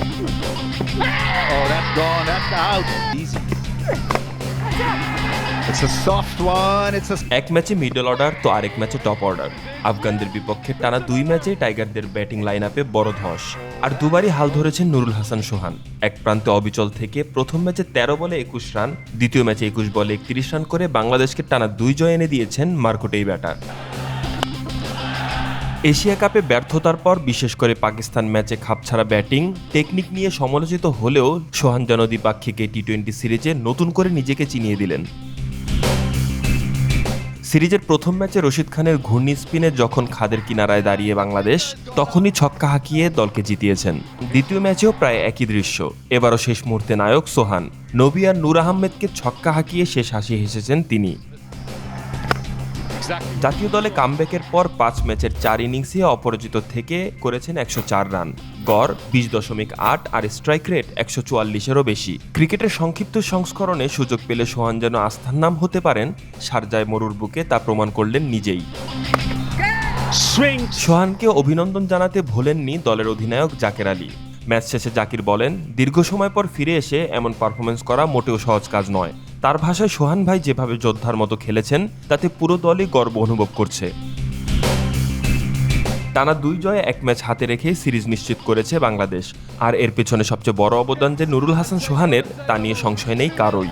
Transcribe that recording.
Oh, that's gone. That's out. Easy. It's a soft one. It's a এক ম্যাচে middle order তো আরেক ম্যাচে টপ অর্ডার আফগানদের বিপক্ষে টানা দুই ম্যাচে টাইগারদের ব্যাটিং লাইন আপে বড় ধস আর দুবারই হাল ধরেছেন নুরুল হাসান সোহান এক প্রান্তে অবিচল থেকে প্রথম ম্যাচে তেরো বলে একুশ রান দ্বিতীয় ম্যাচে একুশ বলে একত্রিশ রান করে বাংলাদেশকে টানা দুই জয় এনে দিয়েছেন মার্কোটেই ব্যাটার এশিয়া কাপে ব্যর্থতার পর বিশেষ করে পাকিস্তান ম্যাচে খাপছাড়া ব্যাটিং, টেকনিক নিয়ে সমালোচিত হলেও সোহান যেন দ্বিপাক্ষিক টি টোয়েন্টি সিরিজে নতুন করে নিজেকে চিনিয়ে দিলেন। সিরিজের প্রথম ম্যাচে রশিদ খানের ঘূর্ণি স্পিনে যখন খাদের কিনারায় দাঁড়িয়ে বাংলাদেশ, তখনই ছক্কা হাঁকিয়ে দলকে জিতিয়েছেন। দ্বিতীয় ম্যাচেও প্রায় একই দৃশ্য। এবারও শেষ মুহূর্তে নায়ক সোহান। নবী আর নূর আহমেদকে ছক্কা হাঁকিয়ে শেষ হাসি হেসেছেন তিনি। জাতীয় দলে কামব্যাকের পর পাঁচ ম্যাচের চার ইনিংসে অপরাজিত থেকে করেছেন একশো চার রান। গড় বিশ দশমিক আট আর স্ট্রাইক রেট একশো চুয়াল্লিশেরও বেশি। ক্রিকেটের সংক্ষিপ্ত সংস্করণে সুযোগ পেলে সোহান যেন আস্থার নাম হতে পারেন সারজায় মরুর বুকে তা প্রমাণ করলেন নিজেই. সোহানকে অভিনন্দন জানাতে ভোলেননি দলের অধিনায়ক জাকের আলী। ম্যাচ শেষে জাকির বলেন দীর্ঘ সময় পর ফিরে এসে এমন পারফরমেন্স করা মোটেও সহজ কাজ নয়। তার ভাষায় সোহান ভাই যেভাবে যোদ্ধার মতো খেলেছেন, তাতে পুরো দলই গর্ব অনুভব করছে। টানা দুই জয়ে এক ম্যাচ হাতে রেখে সিরিজ নিশ্চিত করেছে বাংলাদেশ। আর এর পেছনে সবচেয়ে বড় অবদান যে নুরুল হাসান সোহানের, তা নিয়ে সংশয় নেই কারোই।